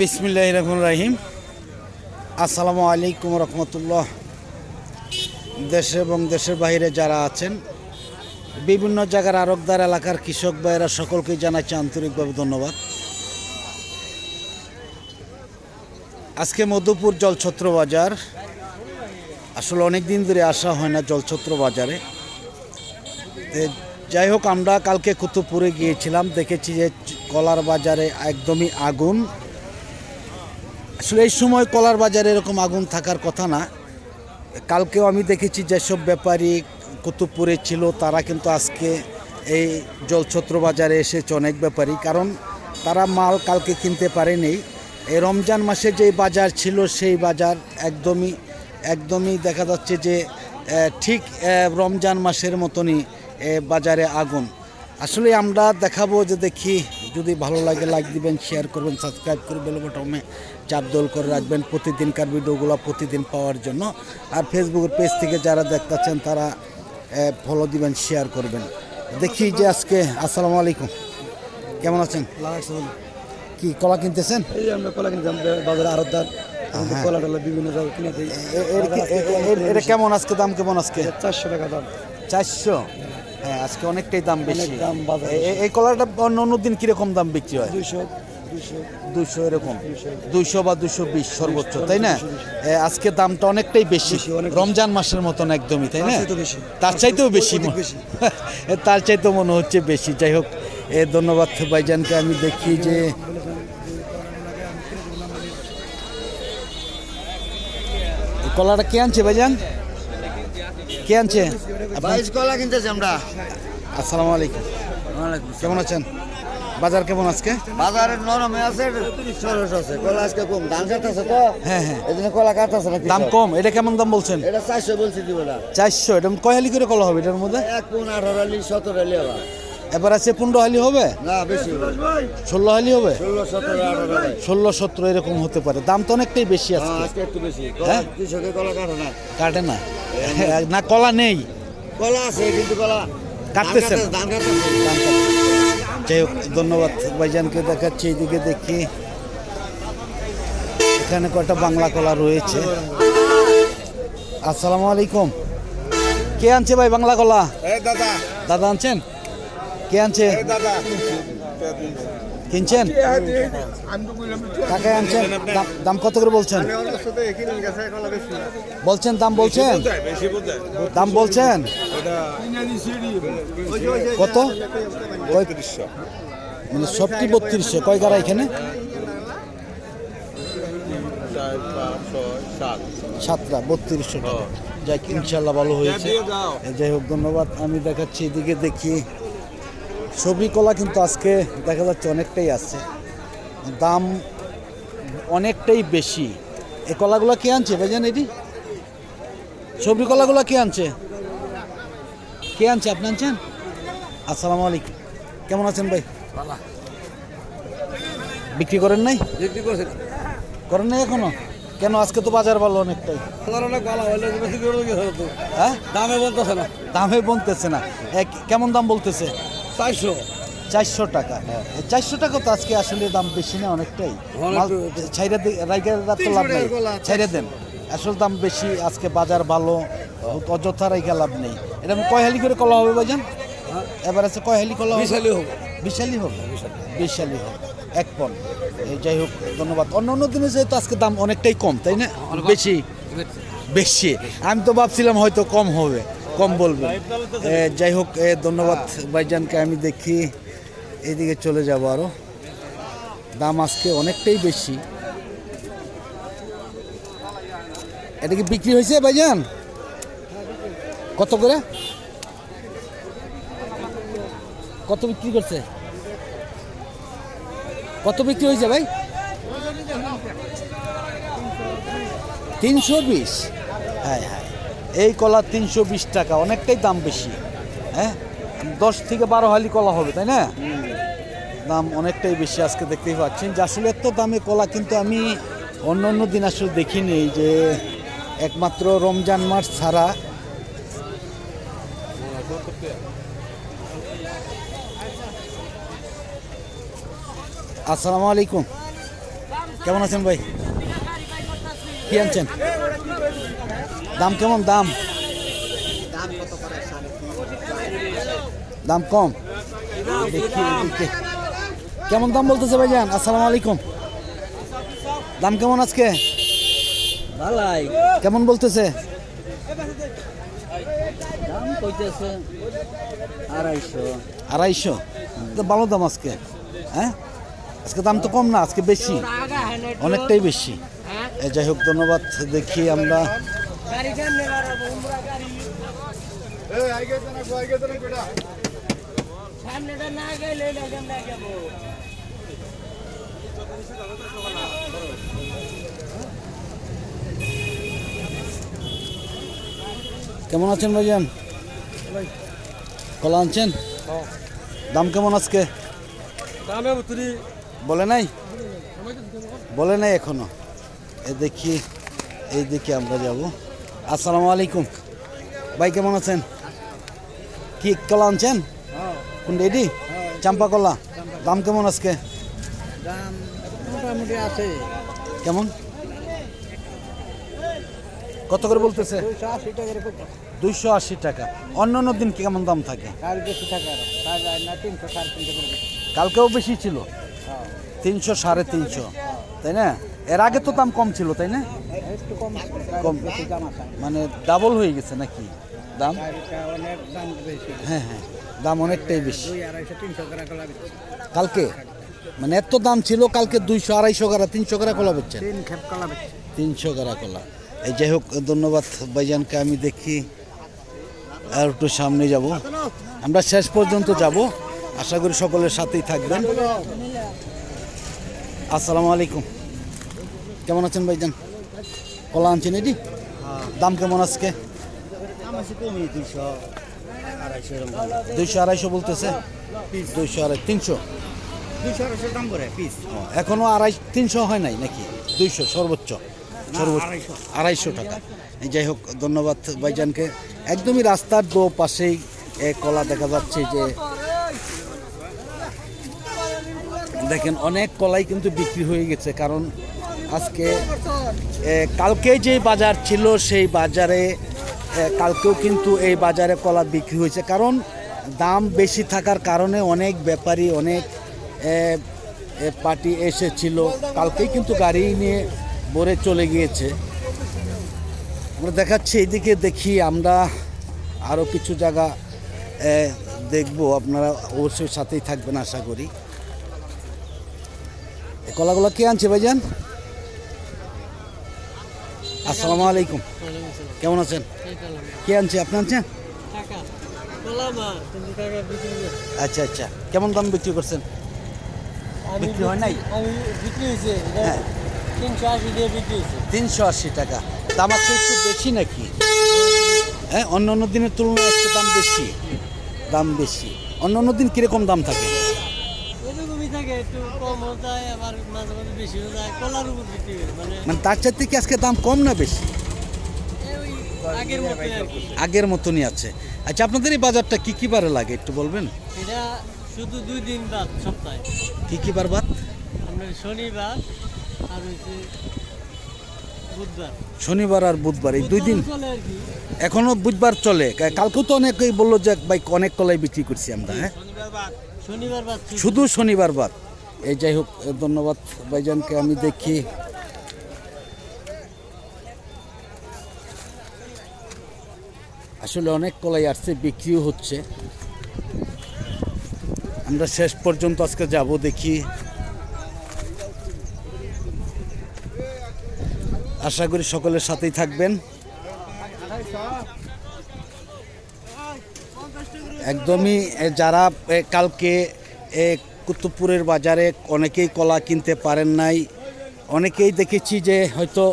বিসমিল্লাহ রহমান রাহিম। আসসালামু আলাইকুম রহমতুল্লাহ। দেশে এবং দেশের বাইরে যারা আছেন, বিভিন্ন জায়গার আরবদার এলাকার কৃষক ভাইয়েরা সকলকে জানাচ্ছি আন্তরিকভাবে ধন্যবাদ। আজকে মধুপুর জলছত্র বাজার, আসলে অনেক দিন ধরে আসা হয় না জলছত্র বাজারে। যাই হোক, আমরা কালকে কুতুবপুরে গিয়েছিলাম, দেখেছি যে কলার বাজারে একদমই আগুন। আসলে এই সময় কলার বাজারে এরকম আগুন থাকার কথা না। কালকেও আমি দেখেছি যেসব ব্যাপারী কুতুবপুরে ছিল, তারা কিন্তু আজকে এই জলছত্র বাজারে এসেছে অনেক ব্যাপারী, কারণ তারা মাল কালকে কিনতে পারেনি। এই রমজান মাসে যে বাজার ছিল, সেই বাজার একদমই একদমই দেখা যাচ্ছে যে ঠিক রমজান মাসের মতনই বাজারে আগুন। আসলে আমরা দেখাবো যে দেখি যদি ভালো লাগে লাইক দিবেন শেয়ার করবেন সাবস্ক্রাইব করে বেল বটমে চাপ দোল করে রাখবেন প্রতিদিনকার ভিডিওগুলো প্রতিদিন পাওয়ার জন্য। আর ফেসবুকের পেজ থেকে যারা দেখতেছেন তারা ফলো দিবেন শেয়ার করবেন। দেখি যে আজকে আসসালামু আলাইকুম। কেমন আছেন? কি কলা কিনতেছেন? এই আমরা কলা কিনতাম বাজারে আরতদার। কলা টলা বিভিন্ন জায়গায় কিনে দিই। এটা কেমন আজকে দাম কেমন আজকে? চারশো টাকা দাম। চারশো? আজকে অনেকটাই দাম বেশি। দাম এই কলাটা অন্য অন্য দিন কীরকম দাম বিক্রি হয়? দুইশো দুইশো। এরকম? দুইশো। বা দুশো বিশ সর্বোচ্চ তাই না? আজকে দামটা অনেকটাই বেশি। রমজান মাসের মতন একদমই তাই না? তার চাইতেও বেশি। তার চাইতেও মনে হচ্ছে বেশি। যাই হোক এ ধন্যবাদ ভাইজানকে। আমি দেখি যে কলাটা কে আনছে ভাইজান? কে আনছে বাইশ কলা কিনতেছি আমরা। আসসালামু আলাইকুম। কেমন আছেন? বাজার কেমন আজকে? বাজারে নরমে আছে সরস আছে। কলা আজকে কম ধান কাটতেছে তো। হ্যাঁ হ্যাঁ। জন্য কলা কাটতেছে না দাম কম এটা কেমন দাম বলছেন? এটা চারশো বলছি দিব না। চারশো এটা কয় হালি করে কলা হবে এটার মধ্যে? এক পুন আঠারো আলি সতেরো আলি আবার এবার আছে পনেরো হালি হবে? না বেশি ষোলো হালি হবে? ষোলো সতেরো এরকম হতে পারে। দাম তো অনেকটাই বেশি হ্যাঁ একটু বেশি। হ্যাঁ? কাটে না। না। না কলা নেই। কলা আছে কিন্তু কলা কাটতেছে যাই হোক ধন্যবাদ ভাইজানকে দেখাচ্ছি এইদিকে দেখি। এখানে কয়টা বাংলা কলা রয়েছে। আসসালামু আলাইকুম। কে আনছে ভাই বাংলা কলা? দাদা। দাদা আনছেন? কে আনছে? কিনছেন? আনছেন? দাম- দাম কত করে বলছেন? বলছেন দাম বলছেন? দাম বলছেন? কত? মানে সবটি বত্রিশশো। কয় গাড়া এখানে? সাতটা বত্রিশশো টাকা। যাই ইনশাল্লাহ ভালো হয়েছে। যাই হোক ধন্যবাদ। আমি দেখাচ্ছি এদিকে দেখি। সবজি কলা কিন্তু আজকে দেখা যাচ্ছে অনেকটাই আছে। দাম অনেকটাই বেশি। এ কলাগুলো কে আনছে ভাইজান এটি? সবজি কলাগুলো কে আনছে? কে আনছে? আপনি আনছেন? আসসালামু আলাইকুম। কেমন আছেন ভাই? বিক্রি করেন নাই? বিক্রি করছে করেন নাই এখনও? কেন? আজকে তো বাজার ভালো অনেকটাই। হ্যাঁ? দামে বলতেছে না। দামে বলতেছে না। কেমন দাম বলতেছে? চারশো? চারশো টাকা চারশো টাকা তো আজকে আসলে দাম বেশি না অনেকটাই। ছাইরা রাইগার তো লাভ নেই। ছাইরা দেন। আসল দাম বেশি আজকে বাজার ভালো অযথা রাইগা লাভ নেই। এটা কয় হালি করে কলা হবে ভাইজান? এবার আছে কয় হালি কলা হবে? বিশালি হোক বিশালি হবে? বিশালি হবে। এক পন। এই যাই হোক ধন্যবাদ। অন্য অন্য দিনে যেহেতু আজকে দাম অনেকটাই কম তাই না? বেশি। বেশি। আমি তো ভাবছিলাম হয়তো কম হবে। কম বলবে যাই হোক ধন্যবাদ ভাইজানকে। আমি দেখি এদিকে চলে যাব আরও দাম আজকে অনেকটাই বেশি। এটা কি বিক্রি হয়েছে ভাইজান? কত করে? কত বিক্রি করছে? কত বিক্রি হয়েছে ভাই? তিনশো বিশ। হ্যাঁ হ্যাঁ। এই কলা তিনশো বিশ টাকা, অনেকটাই দাম বেশি। হ্যাঁ? দশ থেকে বারো হালি কলা হবে, তাই না? দাম অনেকটাই বেশি আজকে দেখতেই পাচ্ছেন। যে আসলে এত দামে কলা কিন্তু আমি অন্য অন্য দিন আসলে দেখিনি যে একমাত্র রমজান মাস ছাড়া। আসসালামু আলাইকুম। কেমন আছেন ভাই? কি আনছেন? দাম কেমন? দাম? দাম কম? দেখি কেমন দাম বলতেছে ভাইজান? আসসালামু আলাইকুম। দাম কেমন আজকে? ভালাই। কেমন বলতেছে? দাম কইতেছে আড়াইশো। আড়াইশো? তো ভালো দাম আজকে হ্যাঁ? আজকে দাম তো কম না আজকে বেশি। অনেকটাই বেশি। এ, যাই হোক ধন্যবাদ দেখি আমরা। কেমন আছেন ভাইজান? কলা আনছেন? দাম কেমন আজকে? বলে নাই? বলে নাই এখনও। এ দেখি এই দিকে আমরা যাব। আসসালামু আলাইকুম। ভাই, কেমন আছেন? কি কলা আনছেন? কোন এডি চাম্পা কলা। দাম কেমন আজকে? মোটামুটি আছে কেমন? কত করে বলতেছে? দুইশো আশি টাকা। অন্য অন্য দিন কি কেমন দাম থাকে? কালকেও বেশি ছিল। তিনশো সাড়ে তিনশো। তাই না? এর আগে তো দাম কম ছিল, তাই না? একটু কম কম। বেশি দাম আছে। মানে ডাবল হয়ে গেছে নাকি? দাম? অনেক দাম বেশি হ্যাঁ হ্যাঁ। দাম অনেকটাই বেশি। কালকে? মানে এত দাম ছিল কালকে দুইশো আড়াইশো করা তিনশো করা কলা বেচছেন। তিনশো করা কলা। এই যাই হোক ধন্যবাদ ভাইজানকে আমি দেখি আর একটু সামনে যাব। আমরা শেষ পর্যন্ত যাব। আশা করি সকলের সাথেই থাকবেন। আসসালামু আলাইকুম। কেমন আছেন ভাইজান? কলা আনছেন এটি? দাম কেমন আজকে? দুইশো আড়াইশো বলতেছে? দুইশো আড়াই তিনশো? এখনও আড়াই তিনশো হয় নাই নাকি? দুইশো সর্বোচ্চ। সর্বোচ্চ আড়াইশো। টাকা। যাই হোক ধন্যবাদ ভাইজানকে। একদমই রাস্তার দো পাশেই কলা দেখা যাচ্ছে যে দেখেন অনেক কলাই কিন্তু বিক্রি হয়ে গেছে কারণ আজকে কালকে যে বাজার ছিল সেই বাজারে কালকেও কিন্তু এই বাজারে কলা বিক্রি হয়েছে। কারণ দাম বেশি থাকার কারণে অনেক ব্যাপারী, অনেক পার্টি এসেছিল। কালকেই কিন্তু গাড়ি নিয়ে ভরে চলে গিয়েছে। আমরা দেখাচ্ছি, এইদিকে দেখি আমরা আরও কিছু জায়গা দেখব। আপনারা অবশ্যই সাথেই থাকবেন, আশা করি। কলাগুলো কে আনছে ভাইজান? আসসালামু আলাইকুম। কেমন আছেন? কে আনছে? আপনি আনছেন। আচ্ছা আচ্ছা। কেমন দাম বিক্রি করছেন? বিক্রি হয় নাই? হ্যাঁ। তিনশো আশি টাকা। দাম আজকে একটু বেশি নাকি? হ্যাঁ অন্য অন্য দিনের তুলনায় একটু দাম বেশি। দাম বেশি। অন্য অন্য দিন কীরকম দাম থাকে এরকমই থাকে একটু কম হয়ে যায় আবার মাঝে মাঝে বেশি কলার উপর বিক্রি মানে মানে তার চাইতে কি আজকে দাম কম না বেশি? আগের মতনই আছে। আচ্ছা আপনাদের এই বাজারটা কি কি বারে লাগে একটু বলবেন? এটা শুধু দুই দিন বাদ সপ্তাহে। কি কি বার বাদ? শনিবার আর বুধবার। শনিবার আর বুধবার এই দুই দিন? এখনও বুধবার চলে। কালকেও তো অনেকেই বলল যে ভাই অনেক কলাই বিক্রি করছি আমরা হ্যাঁ? শনিবার বাদ। শুধু শনিবার বাদ। এই যাই হোক ধন্যবাদ ভাইজানকে, আমি দেখি। আসলে অনেক কলাই আসছে, বিক্রিও হচ্ছে। আমরা শেষ পর্যন্ত আজকে যাব, দেখি। আশা করি সকলের সাথেই থাকবেন। একদমই যারা কালকে কুতুবপুরের বাজারে অনেকেই কলা কিনতে পারেন নাই। অনেকেই দেখেছি যে হয়তো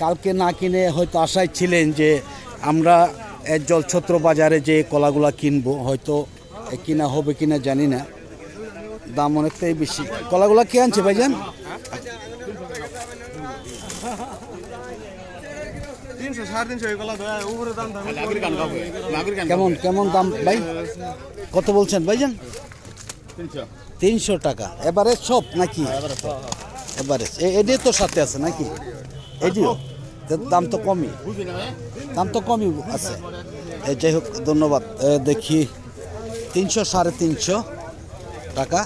কালকে না কিনে হয়তো আশায় ছিলেন যে আমরা জলছত্র বাজারে যে কলাগুলা কিনবো হয়তো কিনা হবে কিনা জানি না। দাম অনেকটাই বেশি। কলাগুলা কে আনছে ভাইজান? কেমন কেমন দাম ভাই? কত বলছেন ভাইজান? তিনশো। টাকা। এবারে সব নাকি? এভারেজ এটি তো সাথে আছে নাকি? এটিও? দাম তো কমই। দাম তো কমই আছে। যাই হোক ধন্যবাদ। দেখি। তিনশো সাড়ে তিনশো টাকা।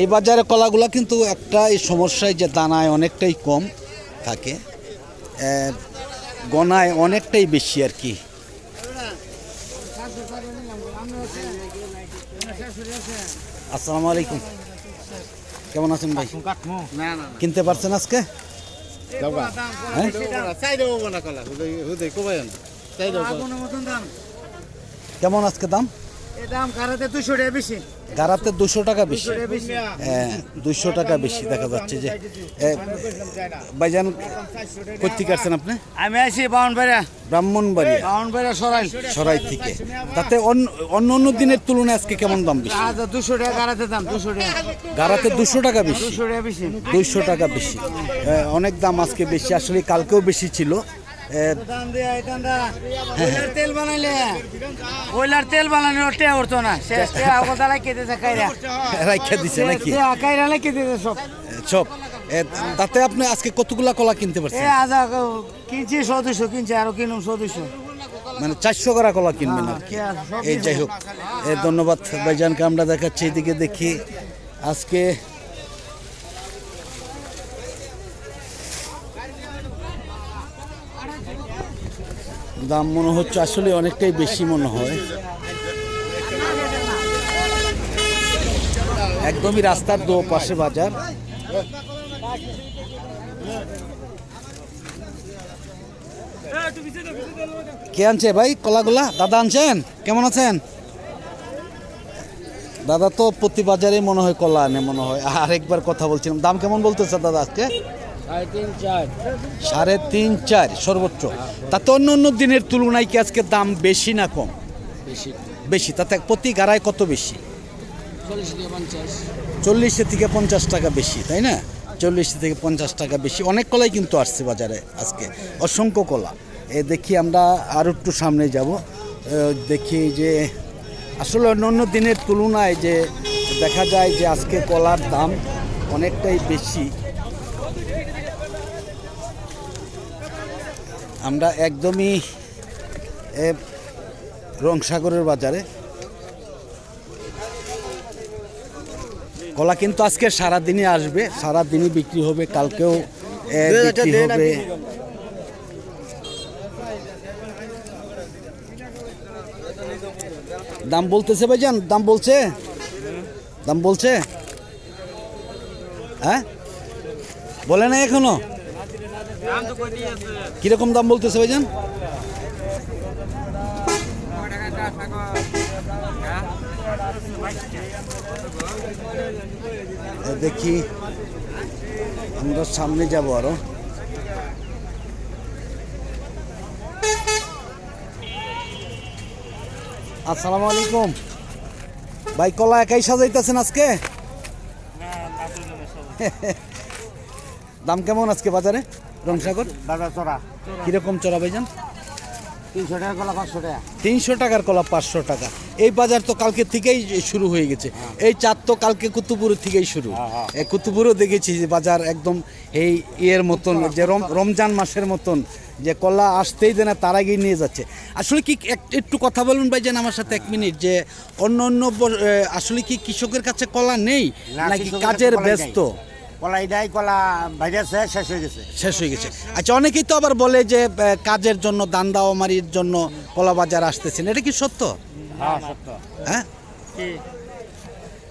এই বাজারে কলাগুলা কিন্তু একটা এই সমস্যায় যে দানায় অনেকটাই কম থাকে। গনায় অনেকটাই বেশি আর কি। আসসালামু আলাইকুম। কেমন আছেন ভাই? কিনতে পারছেন আজকে? হ্যাঁ? কেমন আজকে দাম? দাম কারাতে দুশো টাকা বেশি। গারাতে দুশো টাকা বেশি। হ্যাঁ দুশো টাকা বেশি দেখা যাচ্ছে যে এ, ভাইজান কোথেকে আসছেন আপনি? আমি আছি বাউনবাড়িয়া। ব্রাহ্মণবাড়িয়া বাউনবাড়িয়া সরাই। সরাই থেকে। তাতে অন্য অন্য দিনের তুলনায় আজকে কেমন দাম বেশি? আচ্ছা দুশো টাকা কারাতে দাম দুশো টাকা। গারাতে দুশো টাকা বেশি। দুশো টাকা বেশি। দুইশো টাকা বেশি। অনেক দাম আজকে বেশি। আসলে কালকেও বেশি ছিল। তেল বানাইলে ওইলার তেল বানানো ওটা উঠতো না। শেষ কথা কেটে কাইরা। রাইখা দিছে নাকি? কাইরা লাগে কেটে সব। সব এ, তাতে আপনি আজকে কতগুলা কলা কিনতে এ পারছেন আজা কিনছি আরও কিনুম চৌদ্দশো মানে চারশো করা কলা কিনবেন আর কি। এই যাই হোক। ধন্যবাদ ভাইজানকে। আমরা দেখাচ্ছি এদিকে দেখি। আজকে দাম মনে হচ্ছে আসলে অনেকটাই বেশি মনে হয়। একদমই রাস্তার দো পাশে বাজার। কে আনছে ভাই? কলাগুলা? দাদা আনছেন? কেমন আছেন? দাদা তো প্রতি বাজারে মনে হয় কলা আনে মনে হয়। আরেকবার কথা বলছিলাম। দাম কেমন বলতেছে দাদা আজকে? সাড়ে তিন চার। সর্বোচ্চ। তাতে অন্য অন্য দিনের তুলনায় কি আজকে দাম বেশি না কম? বেশি। বেশি। তাতে প্রতি গাড়ায় কত বেশি? চল্লিশ থেকে পঞ্চাশ। টাকা বেশি তাই না? চল্লিশ থেকে পঞ্চাশ টাকা বেশি। অনেক কলাই কিন্তু আসছে বাজারে আজকে। অসংখ্য কলা। এ দেখি আমরা আর একটু সামনে যাব। দেখি যে আসলে অন্য অন্য দিনের তুলনায় যে দেখা যায় যে আজকে কলার দাম অনেকটাই বেশি। আমরা একদমই রংসাগরের বাজারে। কলা কিন্তু আজকে সারা দিনই আসবে সারা দিনই বিক্রি হবে কালকেও বিক্রি হবে। দাম বলতেছে ভাইজান দাম বলছে? দাম বলছে? হ্যাঁ? বলে না এখনও? কীরকম দাম বলতেছে ভাইজান? দেখি আমরা সামনে যাব আরও। আসসালামু আলাইকুম। ভাই কলা একাই সাজাইতেছেন আজকে? দাম কেমন আজকে বাজারে? রংসাগর? দাদা চড়া। কীরকম চড়া ভাইজান? তিনশো টাকার কলা পাঁচশো টাকা। তিনশো টাকার কলা পাঁচশো টাকা। এই বাজার তো কালকে থেকেই শুরু হয়ে গেছে। এই চার তো কালকে কুতুপুরের থেকেই শুরু। এই কুতুপুরও দেখেছি যে বাজার একদম এই ইয়ের মতন যে রম- রমজান মাসের মতন যে কলা আসতেই দেনা তার আগেই নিয়ে যাচ্ছে। আসলে কি এক- একটু কথা বলুন ভাই যেন আমার সাথে এক মিনিট যে অন্য অন্য আসলে কি কৃষকের কাছে কলা নেই? নাকি কাজের ব্যস্ত? কলা এটাই কলা ভাইরাছে শেষ হয়ে গেছে। শেষ হয়ে গেছে। আচ্ছা অনেকেই তো আবার বলে যে কাজের জন্য দান্দা ওমারির জন্য কলা বাজার আসতেছেন। এটা কি সত্য? হ্যাঁ সত্য। হ্যাঁ?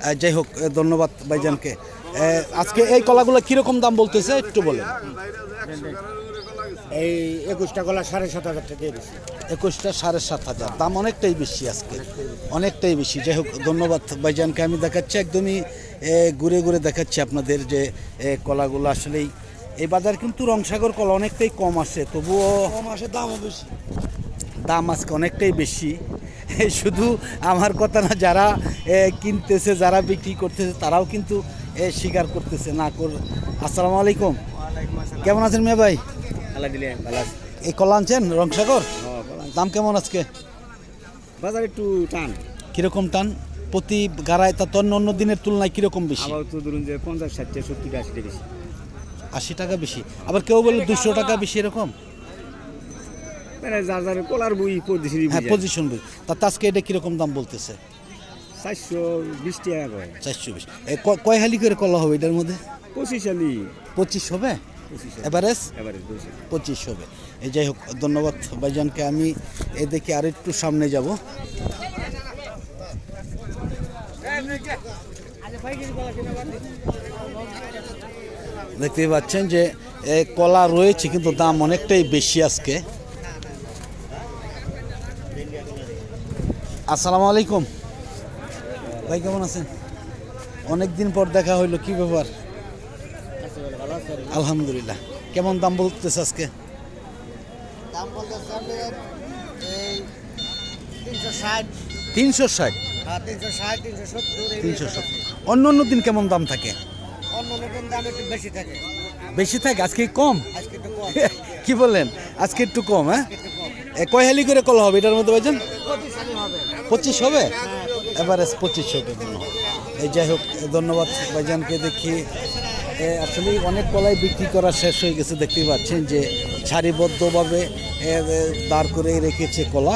আহ, যাই হোক আহ, ধন্যবাদ ভাইজানকে। আহ, আজকে এই কলাগুলো কীরকম দাম বলতেছে একটু বলেন। এই একুশটা কলা সাড়ে সাত হাজার টাকা দিয়ে দিছি একুশটা সাড়ে সাত হাজার। দাম অনেকটাই বেশি আজকে। অনেকটাই বেশি। যাই হোক ধন্যবাদ ভাইজানকে। আমি দেখাচ্ছি একদমই ঘুরে ঘুরে দেখাচ্ছি আপনাদের যে কলাগুলো আসলেই। এই বাজার কিন্তু রংসাগর কলা অনেকটাই কম আসে তবুও কম আসে দামও বেশি। দাম আজকে অনেকটাই বেশি। শুধু আমার কথা না যারা কিনতেছে যারা বিক্রি করতেছে তারাও কিন্তু এ, স্বীকার করতেছে না কর আসসালামু আলাইকুম। কেমন আছেন মেয়ে ভাই? এই কলা আনছেন রংসাগর? দাম কেমন আজকে? বাজার একটু টান। কীরকম টান? প্রতি গাড়ায় তা অন্য অন্য দিনের তুলনায় কীরকম বেশি? আবার তো ধরুন যে পঞ্চাশ ষাটটা সত্তরটা আশিটা বেশি? আশি টাকা বেশি। আবার কেউ বলে দুশো টাকা বেশি এরকম? মানে যার যার কলার বই পদ্ধতি হ্যাঁ পজিশন বই। তা আজকে এটা কীরকম দাম বলতেছে? চারশো বিশ টাকা করে। চারশো বিশ। কয় হালি করে কলা হবে এটার মধ্যে? পঁচিশ আলি পঁচিশ হবে? এভারেজ পঁচিশ হবে। এই যাই হোক ধন্যবাদ ভাইজানকে। আমি এ দেখে আর একটু সামনে যাব। দেখতেই পাচ্ছেন যে এ, কলা রয়েছে কিন্তু দাম অনেকটাই বেশি আজকে। আসসালামু আলাইকুম। ভাই কেমন আছেন? অনেক দিন পর দেখা হইল কি ব্যাপার? আলহামদুলিল্লাহ। কেমন দাম বলতেছে আজকে? দাম বলতেছে তিনশো ষাট। তিনশো ষাট? তিনশো সত্তর অন্য অন্য দিন কেমন দাম থাকে? বেশি থাকে। আজকে কম? কি বললেন? আজকে একটু কম হ্যাঁ? কয় হালি করে কল হবে? এটার মধ্যে ভাইজান পঁচিশ হবে। হবে? এবারে পঁচিশ। হবে এই যাই হোক ধন্যবাদ ভাইজানকে দেখি। আসলে অনেক কলাই বিক্রি করা শেষ হয়ে গেছে দেখতেই পাচ্ছেন যে সারিবদ্ধভাবে দাঁড় করে রেখেছে কলা।